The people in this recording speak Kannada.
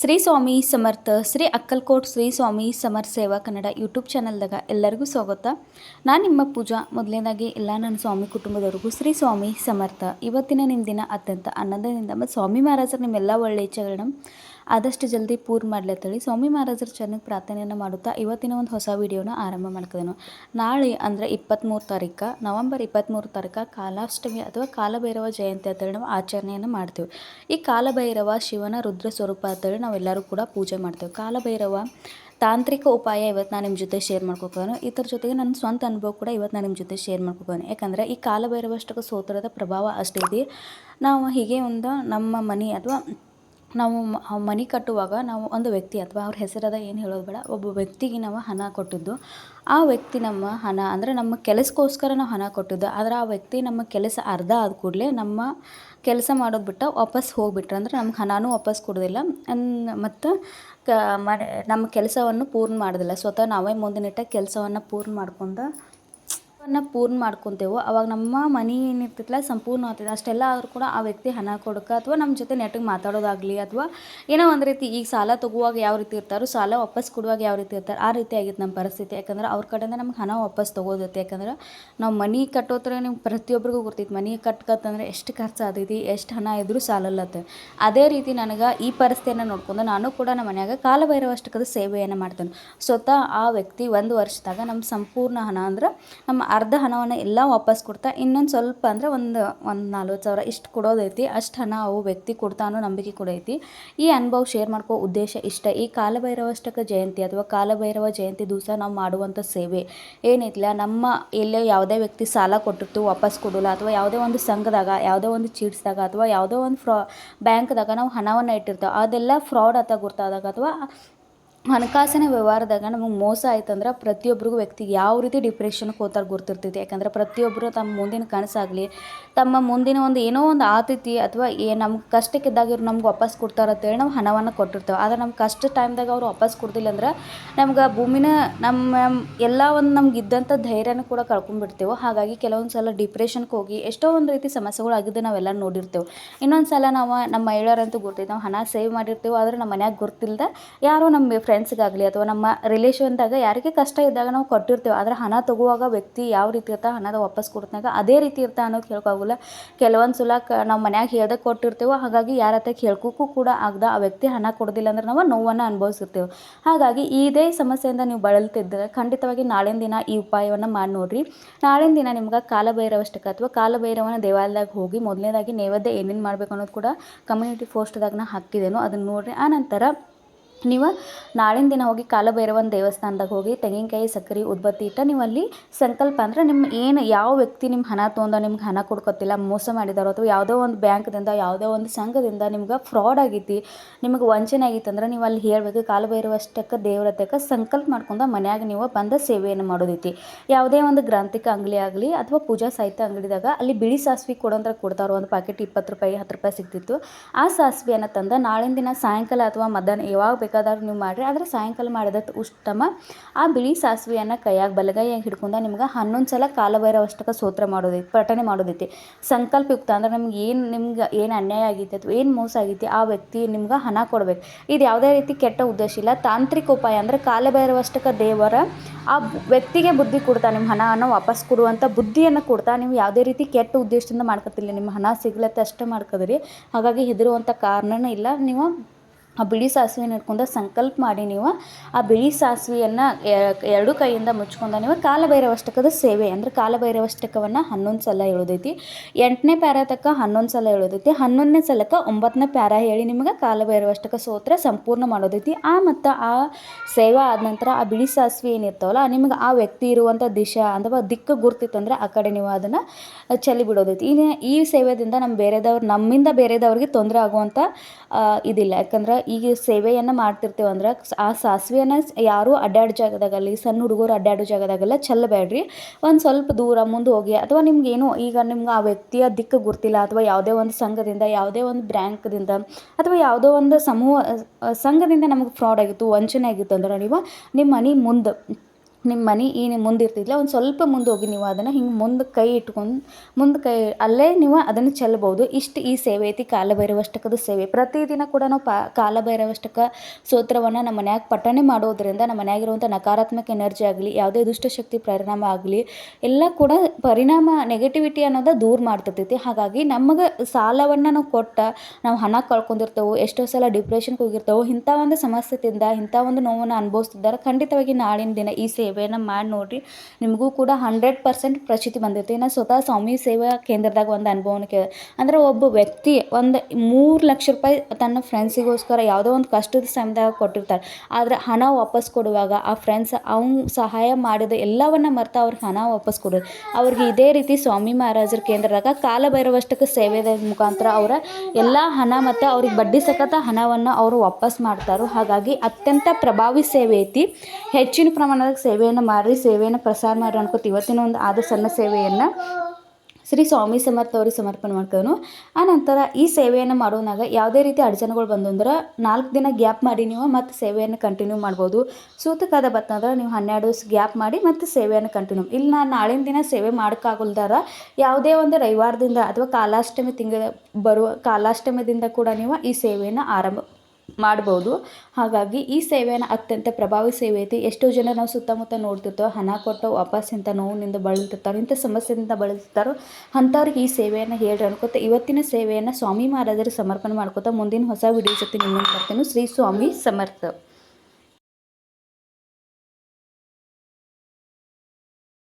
ಶ್ರೀ ಸ್ವಾಮಿ ಸಮರ್ಥ, ಶ್ರೀ ಅಕ್ಕಲ್ಕೋಟ್ ಶ್ರೀ ಸ್ವಾಮಿ ಸಮರ್ಥ ಸೇವಾ ಕನ್ನಡ ಯೂಟ್ಯೂಬ್ ಚಾನಲ್ದಾಗ ಎಲ್ಲರಿಗೂ ಸ್ವಾಗತ. ನಾನು ನಿಮ್ಮ ಪೂಜಾ ಮೊದಲನೇದಾಗಿ ಎಲ್ಲ ನನ್ನ ಸ್ವಾಮಿ ಕುಟುಂಬದವ್ರಿಗೂ ಶ್ರೀ ಸ್ವಾಮಿ ಸಮರ್ಥ. ಇವತ್ತಿನ ನಿಮ್ಮ ದಿನ ಅತ್ಯಂತ ಆನಂದದಿಂದ ಮತ್ತು ಸ್ವಾಮಿ ಮಹಾರಾಜರು ನಿಮ್ಮೆಲ್ಲ ಒಳ್ಳೆಯ ಇಚ್ಛೆಗಳನ್ನ ಆದಷ್ಟು ಜಲ್ದಿ ಪೂರ್ ಮಾಡ್ಲತ್ತಳಿ ಸ್ವಾಮಿ ಮಹಾರಾಜರ ಚೆನ್ನಾಗಿ ಪ್ರಾರ್ಥನೆಯನ್ನು ಮಾಡುತ್ತಾ ಇವತ್ತಿನ ಒಂದು ಹೊಸ ವಿಡಿಯೋನ ಆರಂಭ ಮಾಡ್ಕೋದೇನು ನಾಳೆ ಅಂದರೆ ಇಪ್ಪತ್ತ್ಮೂರು ತಾರೀಕು, ನವಂಬರ್ ಇಪ್ಪತ್ತ್ಮೂರು ತಾರೀಕು ಕಾಲಾಷ್ಟಮಿ ಅಥವಾ ಕಾಲಭೈರವ ಜಯಂತಿ ಅಂತೇಳಿ ನಾವು ಆಚರಣೆಯನ್ನು ಮಾಡ್ತೀವಿ. ಈ ಕಾಲಭೈರವ, ಶಿವನ ರುದ್ರ ಸ್ವರೂಪ ಅಂತೇಳಿ ನಾವೆಲ್ಲರೂ ಕೂಡ ಪೂಜೆ ಮಾಡ್ತೇವೆ. ಕಾಲಭೈರವ, ತಾಂತ್ರಿಕ ಉಪಾಯ ಇವತ್ತು ನಾನು ನಿಮ್ಮ ಜೊತೆ ಶೇರ್ ಮಾಡ್ಕೋಬೋದು ಇದ್ರ ಜೊತೆಗೆ ನನ್ನ ಸ್ವಂತ ಅನುಭವ ಕೂಡ ಇವತ್ತು ನಾನು ನಿಮ್ಮ ಜೊತೆ ಶೇರ್ ಮಾಡ್ಕೋಬೋದು ಯಾಕಂದರೆ ಈ ಕಾಲಭೈರವಷ್ಟಕ್ಕೆ ಸೋತ್ರದ ಪ್ರಭಾವ ಅಷ್ಟೇ ನಾವು ಹೀಗೆ ಒಂದು ನಮ್ಮ ಮನೆ ಅಥವಾ ನಾವು ಮನೆ ಕಟ್ಟುವಾಗ ನಾವು ಒಂದು ವ್ಯಕ್ತಿ ಅಥವಾ ಅವ್ರ ಹೆಸರದ ಏನು ಹೇಳೋದು ಬೇಡ, ಒಬ್ಬ ವ್ಯಕ್ತಿಗೆ ನಾವು ಹಣ ಕೊಟ್ಟಿದ್ದು. ಆ ವ್ಯಕ್ತಿ ನಮ್ಮ ಹಣ, ಅಂದರೆ ನಮ್ಮ ಕೆಲಸಕ್ಕೋಸ್ಕರ ನಾವು ಹಣ ಕೊಟ್ಟಿದ್ದು. ಆದರೆ ಆ ವ್ಯಕ್ತಿ ನಮ್ಮ ಕೆಲಸ ಅರ್ಧ ಆದ ಕೂಡಲೇ ನಮ್ಮ ಕೆಲಸ ಮಾಡೋದು ಬಿಟ್ಟು ವಾಪಸ್ ಹೋಗ್ಬಿಟ್ರೆ. ಅಂದರೆ ನಮ್ಗೆ ಹಣನೂ ವಾಪಸ್ ಕೊಡೋದಿಲ್ಲ. ಮತ್ತು ಕ ನಮ್ಮ ಕೆಲಸವನ್ನು ಪೂರ್ಣ ಮಾಡೋದಿಲ್ಲ. ಸ್ವತಃ ನಾವೇ ಮುಂದಿನಿಟ್ಟ ಕೆಲಸವನ್ನು ಪೂರ್ಣ ಮಾಡ್ಕೊಂಡು ವನ್ನು ಪೂರ್ಣ ಮಾಡ್ಕೊತೇವೋ, ಅವಾಗ ನಮ್ಮ ಮನಿ ಏನಿರ್ತೈತಲ್ಲ ಸಂಪೂರ್ಣ ಆಗ್ತೈತೆ ಅಷ್ಟೆಲ್ಲ ಆದರೂ ಕೂಡ ಆ ವ್ಯಕ್ತಿ ಹಣ ಕೊಡೋಕೆ ಅಥವಾ ನಮ್ಮ ಜೊತೆ ನೆಟ್ಟಿಗೆ ಮಾತಾಡೋದಾಗಲಿ ಅಥವಾ ಏನೋ ಒಂದು ರೀತಿ ಈಗ ಸಾಲ ತಗೋವಾಗ ಯಾವ ರೀತಿ ಇರ್ತಾರೋ, ಸಾಲ ವಾಪಸ್ ಕೊಡುವಾಗ ಯಾವ ರೀತಿ ಇರ್ತಾರೆ ಆ ರೀತಿ ಆಗಿತ್ತು ನಮ್ಮ ಪರಿಸ್ಥಿತಿ. ಯಾಕಂದ್ರೆ ಅವ್ರ ಕಡೆಯಿಂದ ನಮ್ಗೆ ಹಣ ವಾಪಸ್ ತೊಗೋದೈತೆ. ಯಾಕಂದ್ರೆ ನಾವು ಮನಿ ಕಟ್ಟೋತ್ರ ನಿಮ್ಗೆ ಪ್ರತಿಯೊಬ್ಬರಿಗೂ ಗೊತ್ತೈತೆ, ಮನಿ ಕಟ್ಕತ್ತಂದ್ರೆ ಎಷ್ಟು ಖರ್ಚು ಆದೈತಿ ಎಷ್ಟು ಹಣ ಇದ್ರೂ ಸಾಲಲ್ಲತ್ತೆ. ಅದೇ ರೀತಿ ನನಗೆ ಈ ಪರಿಸ್ಥಿತಿಯನ್ನು ನೋಡ್ಕೊಂಡು ನಾನು ಕೂಡ ನಮ್ಮ ಮನ್ಯಾಗ ಕಾಲಭೈರವಷ್ಟಕ್ಕದ ಸೇವೆಯನ್ನು ಮಾಡ್ತೇನೆ. ಸ್ವತಃ ಆ ವ್ಯಕ್ತಿ ಒಂದು ವರ್ಷದಾಗ ನಮ್ಮ ಸಂಪೂರ್ಣ ಹಣ ಅಂದ್ರೆ ನಮ್ಮ ಅರ್ಧ ಹಣವನ್ನು ಎಲ್ಲ ವಾಪಸ್ ಕೊಡ್ತಾ, ಇನ್ನೊಂದು ಸ್ವಲ್ಪ ಅಂದರೆ ಒಂದು ಒಂದು ನಲ್ವತ್ತು ಸಾವಿರ ಇಷ್ಟು ಕೊಡೋದೈತಿ. ಅಷ್ಟು ಹಣ ಅವು ವ್ಯಕ್ತಿ ಕೊಡ್ತಾ ಅನ್ನೋ ನಂಬಿಕೆ ಕೂಡ ಐತಿ. ಈ ಅನುಭವ ಶೇರ್ ಮಾಡ್ಕೋ ಉದ್ದೇಶ ಇಷ್ಟ. ಈ ಕಾಲಭೈರವಷ್ಟಕ ಜಯಂತಿ ಅಥವಾ ಕಾಲಭೈರವ ಜಯಂತಿ ದಿವಸ ನಾವು ಮಾಡುವಂಥ ಸೇವೆ ಏನೈತಿಲ್ಲ ನಮ್ಮ ಎಲ್ಲೇ ಯಾವುದೇ ವ್ಯಕ್ತಿ ಸಾಲ ಕೊಟ್ಟಿರ್ತು ವಾಪಸ್ ಕೊಡೋಲ್ಲ ಅಥವಾ ಯಾವುದೇ ಒಂದು ಸಂಘದಾಗ, ಯಾವುದೇ ಒಂದು ಚೀಟ್ಸ್ದಾಗ ಅಥವಾ ಯಾವುದೋ ಒಂದು ಫ್ರಾ, ಬ್ಯಾಂಕ್ದಾಗ ನಾವು ಹಣವನ್ನು ಇಟ್ಟಿರ್ತೇವೆ. ಅದೆಲ್ಲ ಫ್ರಾಡ್ ಅಂತ ಗುರ್ತಾದಾಗ ಅಥವಾ ಹಣಕಾಸಿನ ವ್ಯವಹಾರದಾಗ ನಮಗೆ ಮೋಸ ಆಯ್ತಂದ್ರೆ ಪ್ರತಿಯೊಬ್ಬರಿಗೂ ವ್ಯಕ್ತಿಗೆ ಯಾವ ರೀತಿ ಡಿಪ್ರೆಷನ್ಗೆ ಹೋಗ್ತಾರೆ ಗೊತ್ತಿರ್ತೈತಿ ಯಾಕಂದ್ರೆ ಪ್ರತಿಯೊಬ್ಬರು ತಮ್ಮ ಮುಂದಿನ ಕನಸಾಗಲಿ, ತಮ್ಮ ಮುಂದಿನ ಒಂದು ಏನೋ ಒಂದು ಆತಿಥಿ ಅಥವಾ ಏ ನಮ್ಗೆ ಕಷ್ಟಕ್ಕಿದ್ದಾಗ ಇವ್ರು ನಮ್ಗೆ ವಾಪಸ್ ಕೊಡ್ತಾರೆ ಅಂತೇಳಿ ನಾವು ಹಣವನ್ನು ಕೊಟ್ಟಿರ್ತೇವೆ. ಆದ್ರೆ ನಮ್ಮ ಕಷ್ಟ ಟೈಮ್ದಾಗ ಅವ್ರು ವಾಪಸ್ ಕೊಡ್ತಿಲ್ಲ ಅಂದ್ರೆ ನಮ್ಗೆ ಭೂಮಿನ ನಮ್ಮ ಎಲ್ಲ ಒಂದು ನಮ್ಗೆ ಇದ್ದಂಥ ಧೈರ್ಯನೂ ಕೂಡ ಕಳ್ಕೊಂಡ್ಬಿಡ್ತೇವೆ ಹಾಗಾಗಿ ಕೆಲವೊಂದು ಸಲ ಡಿಪ್ರೆಷನ್ಗೆ ಹೋಗಿ ಎಷ್ಟೋ ಒಂದು ರೀತಿ ಸಮಸ್ಯೆಗಳು ಆಗಿದ್ದು ನಾವೆಲ್ಲ ನೋಡಿರ್ತೇವೆ. ಇನ್ನೊಂದು ಸಲ ನಾವು ನಮ್ಮ ಮಹಿಳೆಯರಂತೂ ಗೊತ್ತೈತೆ ನಾವು ಹಣ ಸೇವ್ ಮಾಡಿರ್ತೇವೆ. ಆದರೆ ನಮ್ಮ ಮನ್ಯಾಗ ಗೊತ್ತಿಲ್ಲದೆ ಯಾರೋ ನಮ್ಮ ಫ್ರೆಂಡ್ಸ್ಗಾಗಲಿ ಅಥವಾ ನಮ್ಮ ರಿಲೇಷನ್ದಾಗ ಯಾರಿಗೆ ಕಷ್ಟ ಇದ್ದಾಗ ನಾವು ಕೊಟ್ಟಿರ್ತೇವೆ. ಆದರೆ ಹಣ ತಗೋವಾಗ ವ್ಯಕ್ತಿ ಯಾವ ರೀತಿ ಇರ್ತಾ ಹಣದ ವಾಪಸ್ ಕೊಡ್ತಾಗ ಅದೇ ರೀತಿ ಇರ್ತಾ ಅನ್ನೋದು ಕೇಳ್ಕೋಗಿಲ್ಲ ಕೆಲವೊಂದು ಸಲ ಕ ನಾವು ಮನ್ಯಾಗ ಹೇಳ್ದೆ ಕೊಟ್ಟಿರ್ತೇವೆ, ಹಾಗಾಗಿ ಯಾರ ಹತ್ರ ಕೇಳ್ಕೋಕ್ಕೂ ಕೂಡ ಆಗದ ಆ ವ್ಯಕ್ತಿ ಹಣ ಕೊಡೋದಿಲ್ಲ ಅಂದ್ರೆ ನಾವು ನೋವನ್ನು ಅನುಭವಿಸಿರ್ತೇವೆ. ಹಾಗಾಗಿ ಇದೇ ಸಮಸ್ಯೆಯಿಂದ ನೀವು ಬಳಲ್ತಿದ್ದರೆ ಖಂಡಿತವಾಗಿ ನಾಳಿನ ದಿನ ಈ ಉಪಾಯವನ್ನು ಮಾಡಿ ನೋಡ್ರಿ. ನಾಳಿನ ದಿನ ನಿಮ್ಗೆ ಕಾಲಭೈರವಷ್ಟಕ್ಕೆ ಅಥವಾ ಕಾಲಭೈರವನ ದೇವಾಲಯದಾಗ ಹೋಗಿ ಮೊದಲನೇದಾಗಿ ನೈವೇದ್ಯ ಏನೇನು ಮಾಡಬೇಕು ಅನ್ನೋದು ಕೂಡ ಕಮ್ಯುನಿಟಿ ಪೋಸ್ಟ್ದಾಗ ನಾ ಹಾಕಿದ್ದೇನೋ ಅದನ್ನು ನೋಡಿರಿ. ಆನಂತರ ನೀವು ನಾಳಿನ ದಿನ ಹೋಗಿ ಕಾಲಭೈರವನ ದೇವಸ್ಥಾನದಾಗ ಹೋಗಿ ತೆಂಗಿನಕಾಯಿ, ಸಕ್ಕರೆ, ಉದ್ಬತ್ತಿ ಇಟ್ಟು ನೀವು ಅಲ್ಲಿ ಸಂಕಲ್ಪ ಅಂದ್ರೆ ನಿಮ್ಮ ಏನು ಯಾವ ವ್ಯಕ್ತಿ ನಿಮ್ಮ ಹಣ ತೊಗೊಂಡ ನಿಮ್ಗೆ ಹಣ ಕೊಡ್ಕೊತಿಲ್ಲ, ಮೋಸ ಮಾಡಿದಾರೋ ಅಥವಾ ಯಾವುದೋ ಒಂದು ಬ್ಯಾಂಕ್ದಿಂದ, ಯಾವುದೋ ಒಂದು ಸಂಘದಿಂದ ನಿಮ್ಗೆ ಫ್ರಾಡ್ ಆಗೈತಿ, ನಿಮಗೆ ವಂಚನೆ ಆಗೈತೆ ಅಂದ್ರೆ ನೀವು ಅಲ್ಲಿ ಹೇಳಬೇಕು ಕಾಲಭೈರವಷ್ಟಕ್ಕೆ ದೇವ್ರತಕ್ಕೆ ಸಂಕಲ್ಪ ಮಾಡ್ಕೊಂಡು ಮನೆಯಾಗ ನೀವು ಬಂದ ಸೇವೆಯನ್ನು ಮಾಡೋದೈತಿ. ಯಾವುದೇ ಒಂದು ಗ್ರಾಂಥಿಕ ಅಂಗಡಿ ಆಗಲಿ ಅಥವಾ ಪೂಜಾ ಸಾಹಿತ್ಯ ಅಂಗಡಿದಾಗ ಅಲ್ಲಿ ಬಿಳಿ ಸಾಸಿವೆ ಕೊಡೋಂದ್ರೆ ಕೊಡ್ತಾರೋ, ಒಂದು ಪ್ಯಾಕೆಟ್ ಇಪ್ಪತ್ತು ರೂಪಾಯಿ, ಹತ್ತು ರೂಪಾಯಿ ಸಿಗ್ತಿತ್ತು. ಆ ಸಾಸಿವೆಯನ್ನು ತಂದು ನಾಳಿನ ದಿನ ಸಾಯಂಕಾಲ ಅಥವಾ ಮಧ್ಯಾಹ್ನ ಯಾವಾಗ ಬೇಕಾದಾಗ ನೀವು ಮಾಡಿರಿ. ಆದರೆ ಸಾಯಂಕಾಲ ಮಾಡಿದ ಉತ್ತಮ. ಆ ಬಿಳಿ ಸಾಸಿವೆಯನ್ನು ಕೈಯಾಗ ಬಲಗೈಯಾಗಿ ಹಿಡ್ಕೊಂಡು ನಿಮ್ಗೆ ಹನ್ನೊಂದು ಸಲ ಕಾಲಭೈರವಷ್ಟಕ್ಕೆ ಸೋತ್ರ ಮಾಡೋದೈತಿ ಪಠನೆ ಮಾಡೋದೈತಿ. ಸಂಕಲ್ಪಯುಕ್ತ ಅಂದ್ರೆ ನಮ್ಗೆ ಏನು ನಿಮ್ಗೆ ಏನು ಅನ್ಯಾಯ ಆಗೈತಿ ಅಥವಾ ಏನು ಮೋಸ ಆಗೈತಿ ಆ ವ್ಯಕ್ತಿ ನಿಮ್ಗೆ ಹಣ ಕೊಡಬೇಕು. ಇದು ಯಾವುದೇ ರೀತಿ ಕೆಟ್ಟ ಉದ್ದೇಶ ಇಲ್ಲ. ತಾಂತ್ರಿಕ ಉಪಾಯ ಅಂದರೆ ಕಾಲಭೈರವಷ್ಟಕ್ಕೆ ದೇವರ ಆ ವ್ಯಕ್ತಿಗೆ ಬುದ್ಧಿ ಕೊಡ್ತಾ ನಿಮ್ಮ ಹಣವನ್ನು ವಾಪಸ್ ಕೊಡುವಂಥ ಬುದ್ಧಿಯನ್ನು ಕೊಡ್ತಾ ನೀವು ಯಾವುದೇ ರೀತಿ ಕೆಟ್ಟ ಉದ್ದೇಶದಿಂದ ಮಾಡ್ಕೊತಿಲ್ಲ. ನಿಮ್ಮ ಹಣ ಸಿಗ್ಲತ್ತೆ ಅಷ್ಟೇ ಮಾಡ್ಕೋದ್ರಿ. ಹಾಗಾಗಿ ಹೆದರುವಂಥ ಕಾರಣನೂ ಇಲ್ಲ. ನೀವು ಆ ಬಿಳಿ ಸಾಸಿವೆನ ಹಿಡ್ಕೊಂಡು ಸಂಕಲ್ಪ ಮಾಡಿ ನೀವು ಆ ಬಿಳಿ ಸಾಸಿವೆಯನ್ನು ಎರಡು ಕೈಯಿಂದ ಮುಚ್ಕೊಂಡ ನೀವು ಕಾಲಭೈರವಷ್ಟಕದ ಸೇವೆ, ಅಂದರೆ ಕಾಲಭೈರವಷ್ಟಕವನ್ನು ಹನ್ನೊಂದು ಸಲ ಹೇಳೋದೈತಿ. ಎಂಟನೇ ಪ್ಯಾರ ತಕ್ಕ ಹನ್ನೊಂದು ಸಲ ಹೇಳೋದೈತಿ. ಹನ್ನೊಂದನೇ ಸಲಕ್ಕೆ ಒಂಬತ್ತನೇ ಪ್ಯಾರ ಹೇಳಿ ನಿಮಗೆ ಕಾಲಭೈರವಷ್ಟಕ ಸೋತ್ರ ಸಂಪೂರ್ಣ ಮಾಡೋದೈತಿ. ಆ ಮತ್ತು ಆ ಸೇವೆ ಆದ ನಂತರ ಆ ಬಿಳಿ ಸಾಸಿವೆ ಏನಿರ್ತಾವಲ್ಲ ನಿಮಗೆ ಆ ವ್ಯಕ್ತಿ ಇರುವಂಥ ದಿಶಾ ಅಥವಾ ದಿಕ್ಕು ಗುರ್ತಿತ್ತಂದ್ರೆ ಆ ಕಡೆ ನೀವು ಅದನ್ನು ಚೆಲ್ಲಿ ಬಿಡೋದೈತಿ. ಈ ಈ ಸೇವೆದಿಂದ ನಮ್ಮ ಬೇರೆದವ್ರು, ನಮ್ಮಿಂದ ಬೇರೆದವ್ರಿಗೆ ತೊಂದರೆ ಆಗುವಂಥ ಇದಿಲ್ಲ. ಯಾಕಂದ್ರೆ ಈಗ ಸೇವೆಯನ್ನು ಮಾಡ್ತಿರ್ತೇವೆ ಅಂದ್ರೆ ಆ ಸಾಸಿವೆಯನ್ನು ಯಾರೂ ಅಡ್ಡಾಡೋ ಜಾಗದಾಗಲಿ, ಸಣ್ಣ ಹುಡುಗರು ಅಡ್ಡಾಡೋ ಜಾಗದಾಗೆಲ್ಲ ಚೆಲ್ಲಬೇಡ್ರಿ. ಒಂದು ಸ್ವಲ್ಪ ದೂರ ಮುಂದೆ ಹೋಗಿ, ಅಥವಾ ನಿಮ್ಗೇನು ಈಗ ನಿಮ್ಗೆ ಆ ವ್ಯಕ್ತಿಯ ದಿಕ್ಕು ಗುರ್ತಿಲ್ಲ, ಅಥವಾ ಯಾವುದೇ ಒಂದು ಸಂಘದಿಂದ, ಯಾವುದೇ ಒಂದು ಬ್ರ್ಯಾಂಕ್ದಿಂದ ಅಥವಾ ಯಾವುದೋ ಒಂದು ಸಮೂಹ, ಸಂಘದಿಂದ ನಮಗೆ ಫ್ರಾಡ್ ಆಗಿತ್ತು, ವಂಚನೆ ಆಗಿತ್ತು ಅಂದ್ರೆ ನೀವು ನಿಮ್ಮ ಮನೆ ಮುಂದೆ ನಿಮ್ಮ ಮನೆ ಈ ಮುಂದೆ ಇರ್ತಿದ್ಲ, ಒಂದು ಸ್ವಲ್ಪ ಮುಂದೆ ಹೋಗಿ ನೀವು ಅದನ್ನು ಹಿಂಗೆ ಮುಂದೆ ಕೈ ಇಟ್ಕೊಂಡು, ಮುಂದೆ ಕೈ, ಅಲ್ಲೇ ನೀವು ಅದನ್ನು ಚೆಲ್ಬೋದು. ಇಷ್ಟು ಈ ಸೇವೆ ಐತಿ, ಕಾಲಭೈರವಷ್ಟಕದ ಸೇವೆ. ಪ್ರತಿದಿನ ಕೂಡ ನಾವು ಪಾ ಕಾಲಭೈರವಷ್ಟಕ ಸ್ತೋತ್ರವನ್ನು ನಮ್ಮ ಮನ್ಯಾಗ ಪಠಣೆ ಮಾಡೋದ್ರಿಂದ ನಮ್ಮ ಮನ್ಯಾಗಿರುವಂಥ ನಕಾರಾತ್ಮಕ ಎನರ್ಜಿ ಆಗಲಿ, ಯಾವುದೇ ದುಷ್ಟಶಕ್ತಿ ಪರಿಣಾಮ ಆಗಲಿ, ಎಲ್ಲ ಕೂಡ ಪರಿಣಾಮ ನೆಗೆಟಿವಿಟಿ ಅನ್ನೋದು ದೂರ ಮಾಡ್ತಿರ್ತೈತಿ ಹಾಗಾಗಿ ನಮಗೆ ಸಾಲವನ್ನು ನಾವು ಕೊಟ್ಟ, ನಾವು ಹಣ ಕಳ್ಕೊಂಡಿರ್ತೇವೆ, ಎಷ್ಟೋ ಸಲ ಡಿಪ್ರೆಷನ್ಗೆ ಹೋಗಿರ್ತೇವೆ, ಇಂಥ ಒಂದು ಸಮಸ್ಯೆದಿಂದ, ಇಂಥ ಒಂದು ನೋವನ್ನು ಅನುಭವಿಸ್ತಿದ್ದಾರೆ. ಖಂಡಿತವಾಗಿ ನಾಳಿನ ದಿನ ಈ ಸೇವೆಯನ್ನು ಮಾಡಿ ನೋಡಿರಿ. ನಿಮಗೂ ಕೂಡ ಹಂಡ್ರೆಡ್ ಪರ್ಸೆಂಟ್ ಪ್ರಚಿತಿ ಬಂದಿರುತ್ತೆ. ನಾನು ಸ್ವತಃ ಸ್ವಾಮಿ ಸೇವಾ ಕೇಂದ್ರದಾಗ ಒಂದು ಅನುಭವನ ಕೇ ಅಂದ್ರೆ ಒಬ್ಬ ವ್ಯಕ್ತಿ ಒಂದು ಮೂರು ಲಕ್ಷ ರೂಪಾಯಿ ತನ್ನ ಫ್ರೆಂಡ್ಸಿಗೋಸ್ಕರ ಯಾವುದೋ ಒಂದು ಕಷ್ಟದ ಸಮಯದಾಗ ಕೊಟ್ಟಿರ್ತಾರೆ ಆದರೆ ಹಣ ವಾಪಸ್ ಕೊಡುವಾಗ ಆ ಫ್ರೆಂಡ್ಸ್ ಅವ್ನು ಸಹಾಯ ಮಾಡಿದ ಎಲ್ಲವನ್ನ ಮರ್ತಾ ಅವ್ರಿಗೆ ಹಣ ವಾಪಸ್ ಕೊಡೋದು. ಅವ್ರಿಗೆ ಇದೇ ರೀತಿ ಸ್ವಾಮಿ ಮಹಾರಾಜರ ಕೇಂದ್ರದಾಗ ಕಾಲಭೈರವಷ್ಟಕ್ಕೆ ಸೇವೆದ ಮುಖಾಂತರ ಅವರ ಎಲ್ಲ ಹಣ ಮತ್ತು ಅವ್ರಿಗೆ ಬಡ್ಡಿ ಸಕತ ಹಣವನ್ನು ಅವರು ವಾಪಸ್ ಮಾಡ್ತಾರೋ. ಹಾಗಾಗಿ ಅತ್ಯಂತ ಪ್ರಭಾವಿ ಸೇವೆ ಐತಿ. ಹೆಚ್ಚಿನ ಪ್ರಮಾಣದಾಗ ಸೇವೆಯನ್ನು ಮಾಡಿರಿ ಸೇವೆಯನ್ನು ಪ್ರಸಾರ ಮಾಡಿ ಅನ್ಕೋತ ಇವತ್ತಿನ ಒಂದು ಆದ ಸಣ್ಣ ಸೇವೆಯನ್ನು ಶ್ರೀ ಸ್ವಾಮಿ ಸಮರ್ಥ ಅವ್ರಿಗೆ ಸಮರ್ಪಣೆ ಮಾಡ್ಕೋನು ಆ ನಂತರ ಈ ಸೇವೆಯನ್ನು ಮಾಡೋನಾಗ ಯಾವುದೇ ರೀತಿ ಅಡಚಣೆಗಳು ಬಂದು ಅಂದ್ರೆ ನಾಲ್ಕು ದಿನ ಗ್ಯಾಪ್ ಮಾಡಿ ನೀವು ಮತ್ತು ಸೇವೆಯನ್ನು ಕಂಟಿನ್ಯೂ ಮಾಡ್ಬೋದು. ಸೂತಕಾದ ಬತ್ತಂದ್ರೆ ನೀವು ಹನ್ನೆರಡು ದಿವಸ ಗ್ಯಾಪ್ ಮಾಡಿ ಮತ್ತು ಸೇವೆಯನ್ನು ಕಂಟಿನ್ಯೂ ಇಲ್ಲಿ ನಾನು ನಾಳಿನ ದಿನ ಸೇವೆ ಮಾಡೋಕ್ಕಾಗಲ್ದಾರ ಯಾವುದೇ ಒಂದು ರವಿವಾರದಿಂದ ಅಥವಾ ಕಾಲಾಷ್ಟಮಿ ತಿಂಗಳ ಬರುವ ಕಾಲಾಷ್ಟಮದಿಂದ ಕೂಡ ನೀವು ಈ ಸೇವೆಯನ್ನು ಆರಂಭ ಮಾಡ್ಬೋದು. ಹಾಗಾಗಿ ಈ ಸೇವೆಯನ್ನು ಅತ್ಯಂತ ಪ್ರಭಾವಿ ಸೇವೆ ಐತಿ. ಎಷ್ಟೋ ಜನ ನಾವು ಸುತ್ತಮುತ್ತ ನೋಡ್ತಿರ್ತೋ ಹಣ ಕೊಟ್ಟು ವಾಪಸ್ ಇಂಥ ನೋವಿನಿಂದ ಬಳಲ್ತಿರ್ತಾರೆ, ಇಂಥ ಸಮಸ್ಯೆಯಿಂದ ಬಳಲ್ತಿರ್ತಾರೋ, ಅಂಥವ್ರಿಗೆ ಈ ಸೇವೆಯನ್ನು ಹೇಳ್ರಿ ಅನ್ಕೋತ, ಇವತ್ತಿನ ಸೇವೆಯನ್ನು ಸ್ವಾಮಿ ಮಹಾರಾಜರಿಗೆ ಸಮರ್ಪಣೆ ಮಾಡ್ಕೋತ ಮುಂದಿನ ಹೊಸ ವಿಡಿಯೋ ಜೊತೆ ನಿಮ್ಮನ್ನು ಬರ್ತೇನೆ. ಶ್ರೀ ಸ್ವಾಮಿ ಸಮರ್ಥ.